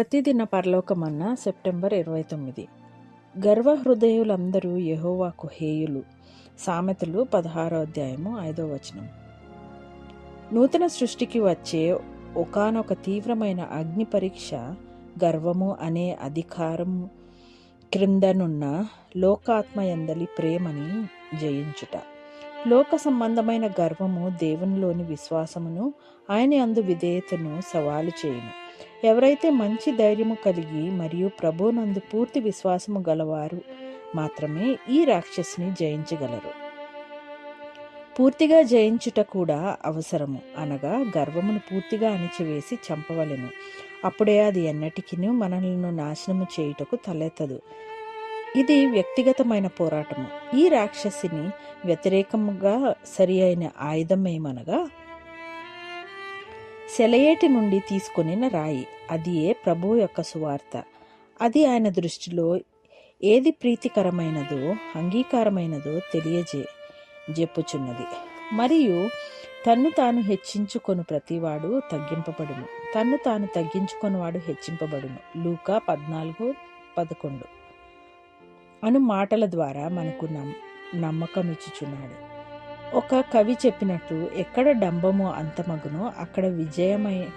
ప్రతిదిన పరలోకమన్న September ఇరవై తొమ్మిది. గర్వహృదయులందరూ యహోవాకు హేయులు. సామెతలు పదహారో అధ్యాయము ఐదో వచనం. నూతన సృష్టికి వచ్చే ఒకానొక తీవ్రమైన అగ్ని పరీక్ష గర్వము అనే అధికారం క్రిందనున్న లోకాత్మయందలి ప్రేమని జయించుట. లోక సంబంధమైన గర్వము దేవునిలోని విశ్వాసమును ఆయన అందు విధేయతను సవాలు చేయును. ఎవరైతే మంచి ధైర్యము కలిగి మరియు ప్రభునందు పూర్తి విశ్వాసము గలవారు మాత్రమే ఈ రాక్షసిని జయించగలరు. పూర్తిగా జయించుట కూడా అవసరము. అనగా గర్వమును పూర్తిగా అణిచివేసి చంపవలెను. అప్పుడే అది ఎన్నటికీ మనలను నాశనము చేయుటకు తలెత్తదు. ఇది వ్యక్తిగతమైన పోరాటము. ఈ రాక్షసిని వ్యతిరేకముగా సరి అయిన ఆయుధం ఏమనగా సెలయేటి నుండి తీసుకొనిన రాయి. అది ఏ ప్రభు యొక్క సువార్త? అది ఆయన దృష్టిలో ఏది ప్రీతికరమైనదో అంగీకారమైనదో తెలియజే చెప్పుచున్నది మరియు తన్ను తాను హెచ్చించుకొని ప్రతివాడు తగ్గింపబడును. తన్ను తాను తగ్గించుకొనివాడు హెచ్చింపబడును. లూకా పద్నాలుగు పదకొండు. అను మాటల ద్వారా మనకు నమ్ నమ్మకం ఇచ్చుచున్నాడు ఒక కవి చెప్పినట్టు ఎక్కడ డంబము అంతమగునో అక్కడ విజయమై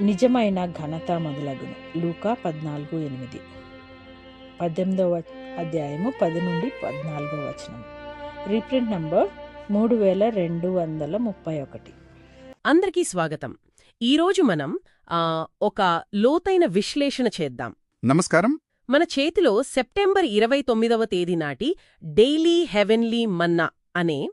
నిజమైన ఘనత మొదలగును. లూకా పద్నాలుగు ఎనిమిది. పద్దెనిమిదవ అధ్యాయము పది నుండి పద్నాలుగో వచనం. రీప్రింట్ నంబర్ మూడు వేల రెండు వందల ముప్పై ఒకటి. అందరికీ స్వాగతం. ఈరోజు మనం ఒక లోతైన విశ్లేషణ చేద్దాం. నమస్కారం. మన చేతిలో సెప్టెంబర్ ఇరవై తొమ్మిదవ తేదీ నాటి డైలీ హెవెన్లీ మన్నా అనే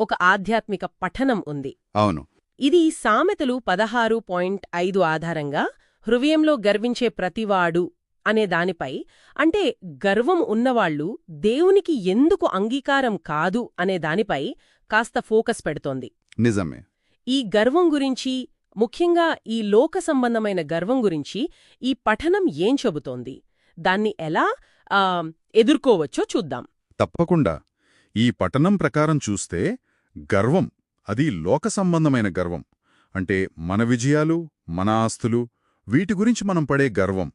ఒక ఆధ్యాత్మిక పఠనం ఉంది. అవును. ఇది సామెతలు పదహారు పాయింట్ ఐదు ఆధారంగా హృదయంలో గర్వించే ప్రతివాడు అనే దానిపై అంటే గర్వం ఉన్నవాళ్ళు దేవునికి ఎందుకు అంగీకారం కాదు అనే దానిపై కాస్త ఫోకస్ పెడుతోంది. నిజమే. ఈ గర్వం గురించి ముఖ్యంగా ఈ లోక సంబంధమైన గర్వం గురించి ఈ పఠనం ఏం చెబుతోంది? దాన్ని ఎలా ఎదుర్కోవచ్చో చూద్దాం. తప్పకుండా. ఈ పఠనం ప్రకారం చూస్తే గర్వం అది లోక సంబంధమైన గర్వం. అంటే మన విజయాలు మన ఆస్తులు వీటి గురించి మనం పడే గర్వం.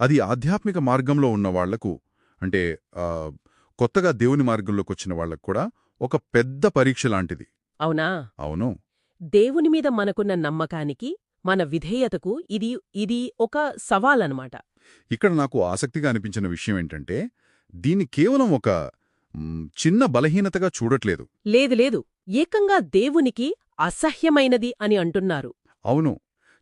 అది ఆధ్యాత్మిక మార్గంలో ఉన్న వాళ్ళకు అంటే కొత్తగా దేవుని మార్గంలోకొచ్చిన వాళ్ళకు కూడా ఒక పెద్ద పరీక్ష లాంటిది. అవునా? అవును. దేవుని మీద మనకున్న నమ్మకానికి మన విధేయతకు ఇది ఇది ఒక సవాలన్నమాట. ఇక్కడ నాకు ఆసక్తిగా అనిపించిన విషయం ఏంటంటే దీన్ని కేవలం ఒక చిన్న బలహీనతగా చూడట్లేదు. లేదు లేదు. ఏకంగా దేవునికి అసహ్యమైనది అని అంటున్నారు. అవును.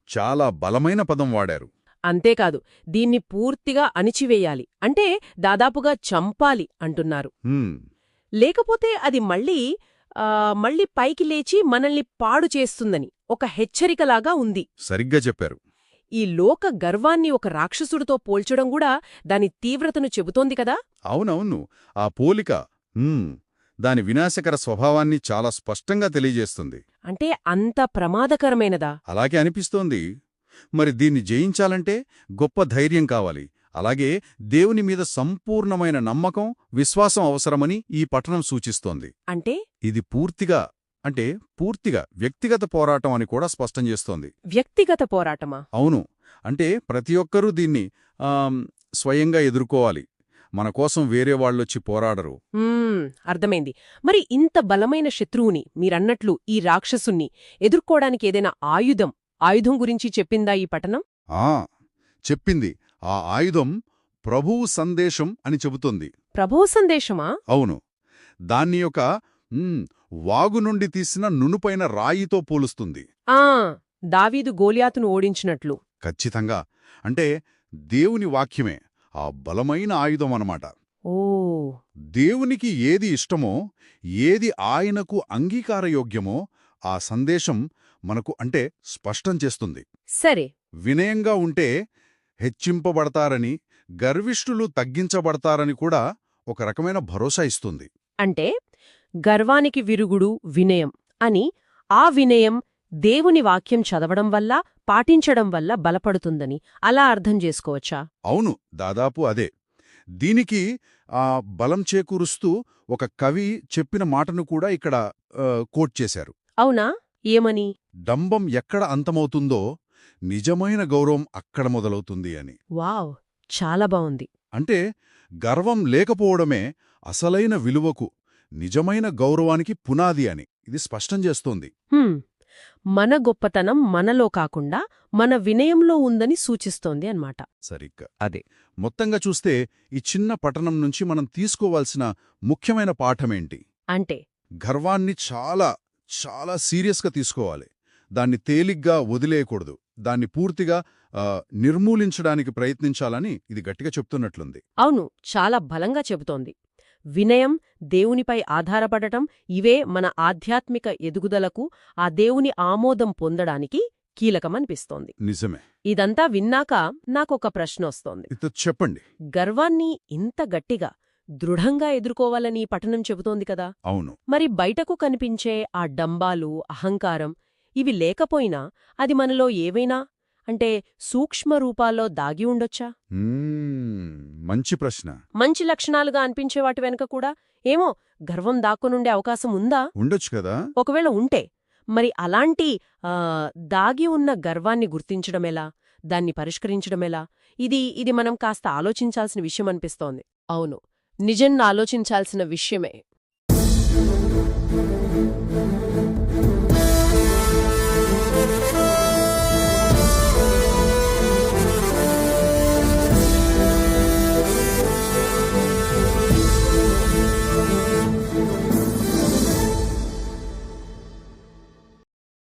చాలా బలమైన పదం వాడారు. అంతేకాదు దీన్ని పూర్తిగా అణిచివేయాలి. అంటే దాదాపుగా చంపాలి అంటున్నారు. లేకపోతే అది మళ్ళీ మళ్ళీ పైకి లేచి మనల్ని పాడు చేస్తుందని ఒక హెచ్చరికలాగా ఉంది. సరిగ్గా చెప్పారు. ఈ లోక గర్వాన్ని ఒక రాక్షసుడితో పోల్చడం కూడా దాని తీవ్రతను చెబుతోంది కదా? అవునవును. ఆ పోలిక దాని వినాశకర స్వభావాన్ని చాలా స్పష్టంగా తెలియజేస్తుంది. అంటే అంత ప్రమాదకరమైనదా? అలాగే అనిపిస్తోంది. మరి దీన్ని జయించాలంటే గొప్ప ధైర్యం కావాలి. అలాగే దేవుని మీద సంపూర్ణమైన నమ్మకం విశ్వాసం అవసరమని ఈ పఠనం సూచిస్తోంది. అంటే? ఇది పూర్తిగా అంటే పూర్తిగా వ్యక్తిగత పోరాటం అని కూడా స్పష్టం చేస్తోంది. వ్యక్తిగత పోరాటమా? అవును. అంటే ప్రతి ఒక్కరూ దీన్ని స్వయంగా ఎదుర్కోవాలి. మన కోసం వేరే వాళ్ళొచ్చి పోరాడరు. అర్థమైంది. మరి ఇంత బలమైన శత్రువుని మీరన్నట్లు ఈ రాక్షసుణ్ణి ఎదుర్కోవడానికి ఏదైనా ఆయుధం ఆయుధం గురించి చెప్పిందా ఈ పఠనం? ఆ చెప్పింది. ఆ ఆయుధం ప్రభువు సందేశం అని చెబుతుంది. ప్రభో సందేశమా? అవును. దాన్ని యొక్క వాగు నుండి తీసిన నునుపైన రాయితో పోలుస్తుంది. ఆ దావీదు గోలియాతును ఓడించినట్లు. ఖచ్చితంగా. అంటే దేవుని వాక్యమే ఆ బలమైన ఆయుధం అన్నమాట. ఓ. దేవునికి ఏది ఇష్టమో ఏది ఆయనకు అంగీకారయోగ్యమో ఆ సందేశం మనకు అంటే స్పష్టం చేస్తుంది. సరే. వినయంగా ఉంటే హెచ్చింపబడతారని గర్విష్ఠులు తగ్గించబడతారని కూడా ఒక రకమైన భరోసా ఇస్తుంది. అంటే? గర్వానికి విరుగుడు వినయం అని ఆ వినయం దేవుని వాక్యం చదవడం వల్ల పాటించడం వల్ల బలపడుతుందని అలా అర్థం చేసుకోవచ్చా? అవును దాదాపు అదే. దీనికి ఆ బలం చేకూరుస్తూ ఒక కవి చెప్పిన మాటను కూడా ఇక్కడ కోట్ చేశారు. అవునా? ఏమని? డంబం ఎక్కడ అంతమవుతుందో నిజమైన గౌరవం అక్కడ మొదలవుతుంది అని. వావ్! చాలా బావుంది. అంటే గర్వం లేకపోవడమే అసలైన విలువకు నిజమైన గౌరవానికి పునాది అని. ఇది స్పష్టం చేస్తోంది. హ్మ్. మన గొప్పతనం మనలో కాకుండా మన వినయంలో ఉందని సూచిస్తోంది అన్నమాట. సరిగ్గా. అదే. మొత్తంగా చూస్తే ఈ చిన్న పట్టణం నుంచి మనం తీసుకోవాల్సిన ముఖ్యమైన పాఠమేంటి? అంటే? గర్వాన్ని చాలా చాలా సీరియస్గా తీసుకోవాలి. దాన్ని తేలిగ్గా వదిలేయకూడదు. దాన్ని పూర్తిగా నిర్మూలించడానికి ప్రయత్నించాలని ఇది గట్టిగా చెప్తున్నట్లుంది. అవును. చాలా బలంగా చెబుతోంది. వినయం దేవునిపై ఆధారపడటం ఇవే మన ఆధ్యాత్మిక ఎదుగుదలకు ఆ దేవుని ఆమోదం పొందడానికి కీలకమనిపిస్తోంది. నిజమే. ఇదంతా విన్నాక నాకొక ప్రశ్నొస్తోంది. చెప్పండి. గర్వాన్ని ఇంత గట్టిగా దృఢంగా ఎదుర్కోవాలని పఠనం చెబుతోంది కదా? అవును. మరి బయటకు కనిపించే ఆ డంబాలు అహంకారం ఇవి లేకపోయినా అది మనలో ఏవైనా అంటే సూక్ష్మ రూపాల్లో దాగి ఉండొచ్చా? మంచి ప్రశ్న. మంచి లక్షణాలుగా అనిపించే వాటి వెనుక కూడా ఏమో గర్వం దాక్కునుండే అవకాశం ఉందా? ఉండొచ్చు కదా. ఒకవేళ ఉంటే మరి అలాంటి దాగి ఉన్న గర్వాన్ని గుర్తించడమెలా దాన్ని పరిష్కరించడమెలా ఇది ఇది మనం కాస్త ఆలోచించాల్సిన విషయం అనిపిస్తోంది. అవును నిజంగా ఆలోచించాల్సిన విషయమే.